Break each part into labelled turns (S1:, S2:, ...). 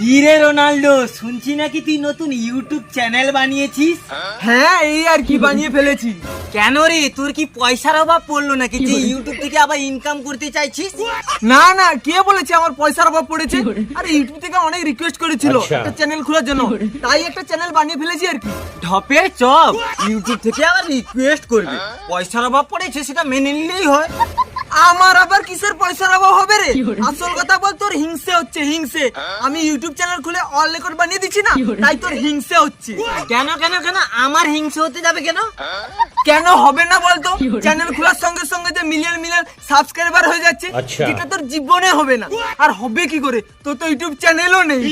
S1: কি রে রোনাল্ডো শুনছি নাকি তুই নতুন ইউটিউব চ্যানেল বানিয়েছিস?
S2: হ্যাঁ এই আর কি বানিয়ে ফেলেছি।
S1: কেন রে? তোর কি পয়সার অভাব পড়ল নাকি? যে ইউটিউব থেকে আবার ইনকাম করতে চাইছিস?
S2: না না কে বলেছে আমার পয়সার অভাব পড়েছে? আরে ইউটিউব থেকে অনেক রিকোয়েস্ট করেছিল একটা চ্যানেল খোলার জন্য। তাই একটা চ্যানেল বানিয়ে ফেলেছি আর কি।
S1: ঢপের চপ ইউটিউব থেকে আবার রিকোয়েস্ট করবে। পয়সার অভাব পড়েছে সেটা মেনে নিলেই হয়।
S2: আমার আবার কিসের পয়সার অভাব হবে রে? আসল কথা বল তোর হিংসে হচ্ছে হিংসে। আমি ইউটিউব চ্যানেল খুলে অল রেকর্ড বানিয়ে দিচ্ছি না? তাই তোর হিংসে হচ্ছে।
S1: কেন কেন কেন? আমার হিংসে হতে যাবে কেন?
S2: কেন হবে না বলতো? চ্যানেল খোলার সঙ্গে সঙ্গে যে মিলিয়ন মিলিয়ন সাবস্ক্রাইবার হয়ে যাচ্ছে যেটা তোর জীবনে হবে না। আর হবে কি করে? তোর তো ইউটিউব চ্যানেলও নেই।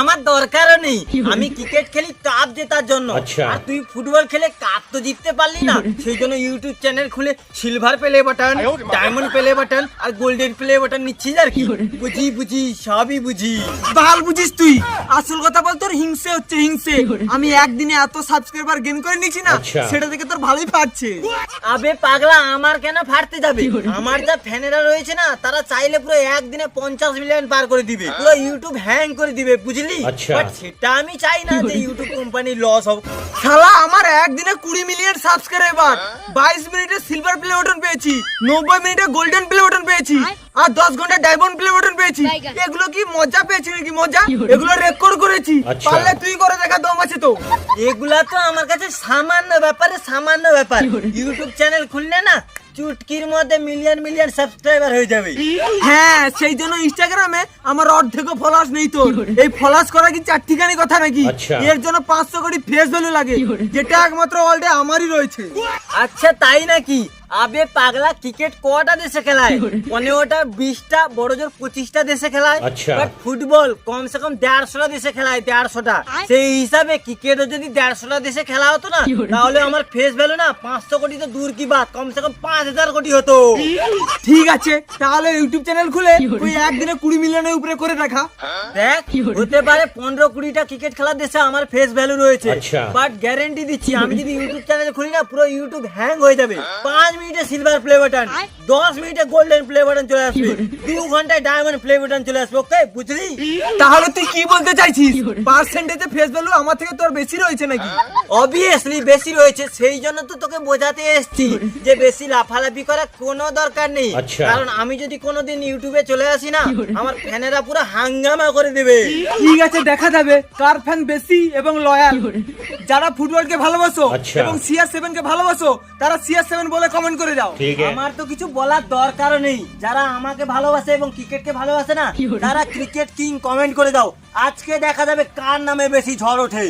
S1: আমার দরকারও নেই। আমি ক্রিকেট খেলি কাপ জেতার জন্য। আর তুই ফুটবল খেলে কাপ তো জিততে পারলি না। সেই জন্য ইউটিউব চ্যানেল খুলে silver play button diamond play button আর গোল্ডেন প্লে বাটন নিচ্ছিস আর কি? বুঝি বুঝি সবই বুঝি।
S2: ভালো বুঝিস তুই। আসল কথা বল তোর হিংসে হচ্ছে হিংসে। আমি একদিনে এত সাবস্ক্রাইবার গেন করে নিচ্ছি না সেটা থেকে তোর ভালোই পাচ্ছে
S1: আবে পাগলা আমার কেন ফাটতে যাবে? আমার যা ফ্যানেরা রয়েছে না তারা চাইলে পুরো একদিনে পঞ্চাশ মিলিয়ন পার করে দিবে। পুরো ইউটিউব হ্যাং করে দিবে বুঝলি? বাট সেটা আমি চাই না যে ইউটিউব কোম্পানি লস হোক।
S2: শালা আমার একদিনে কুড়ি মিলিয়ন সাবস্ক্রাইবার বাইশ মিনিটে সিলভার প্লে বাটন পেয়েছি নব্বই মিনিটে গোল্ডেন প্লে বাটন পেয়েছি আর? দশ ঘণ্টা ডায়মন্ড প্লে বাটন পেয়েছি। এগুলো কি মজা পেয়েছি নাকি মজা? এগুলো রেকর্ড করেছি। পারলে তুই করে দেখা দম আছে তো।
S1: এগুলা তো আমার কাছে সামান্য ব্যাপারে সামান্য ব্যাপার। ইউটিউব চ্যানেল খুললে না চুটকির মধ্যে মিলিয়ন মিলিয়ন সাবস্ক্রাইবার হয়ে যাবে।
S2: হ্যাঁ সেই জন্য ইনস্টাগ্রামে আমার অর্ধেক ফলোয়ার্স নেই তো এই ফলোয়ার্স করা কি চার ঠিকানি কথা নাকি? এর জন্য পাঁচশো কোটি ফেস ভ্যালু লাগে। যেটা একমাত্র অলরেডি আমারই রয়েছে।
S1: আচ্ছা তাই নাকি? আবে পাগলা ক্রিকেট কটা দেশে খেলায়? পনেরোটা বিশটা বড় জোর পঁচিশটা দেশে খেলায়। বাট ফুটবল কমসে কম দেড়শোটা দেশে খেলায় দেড়শোটা। সেই হিসাবে ক্রিকেটও যদি দেড়শোটা দেশে খেলা হতো না তাহলে আমার ফেস ভ্যালু না পাঁচশো কোটি তো দূর কি বাদ কমসে কম পাঁচ হাজার কোটি হতো।
S2: ঠিক আছে তাহলে ইউটিউব চ্যানেল খুলে তুই একদিনে কুড়ি মিলিয়নের উপরে করে দেখা।
S1: দেখ হতে পারে পনেরো কুড়িটা ক্রিকেট খেলার দেশে আমার ফেস ভ্যালু রয়েছে। বাট গ্যারেন্টি দিচ্ছি আমি যদি ইউটিউব চ্যানেল খুলি না পুরো ইউটিউব হ্যাং হয়ে যাবে। পাঁচ মিনিটে সিলভার প্লে বাটন দশ মিনিটে গোল্ডেন প্লে বাটন চলে আসবে। দু ঘন্টায় ডায়মন্ড প্লে বাটন চলে আসবে ওকে? বুঝলি?
S2: তাহলে তুই কি বলতে চাইছিস? পার্সেন্টেজে ফেস ভ্যালু আমার থেকে তোর বেশি রয়েছে নাকি?
S1: অবভিয়াসলি বেশি রয়েছে সেই জন্য তো তোকে বোঝাতে এসেছি যে বেশি লাফালাফি করার কোনো দরকার নেই। কারণ আমি যদি কোনোদিন ইউটিউবে চলে আসি না আমার ফ্যানেরা পুরো হাঙ্গামা করে দেবে।
S2: ঠিক আছে দেখা যাবে। কার ফ্যান বেশি এবং লয়াল যারা ফুটবলকে ভালোবাসো এবং সিআর সেভেন কে ভালোবাসো তারা সিআর সেভেন বলে কমেন্ট করে দাও।
S1: আমার তো কিছু বলার দরকার নেই। যারা আমাকে ভালোবাসে এবং ক্রিকেটকে ভালোবাসে না তারা ক্রিকেট কিং কমেন্ট করে দাও। আজকে দেখা যাবে কার নামে বেশি ঝড় ওঠে।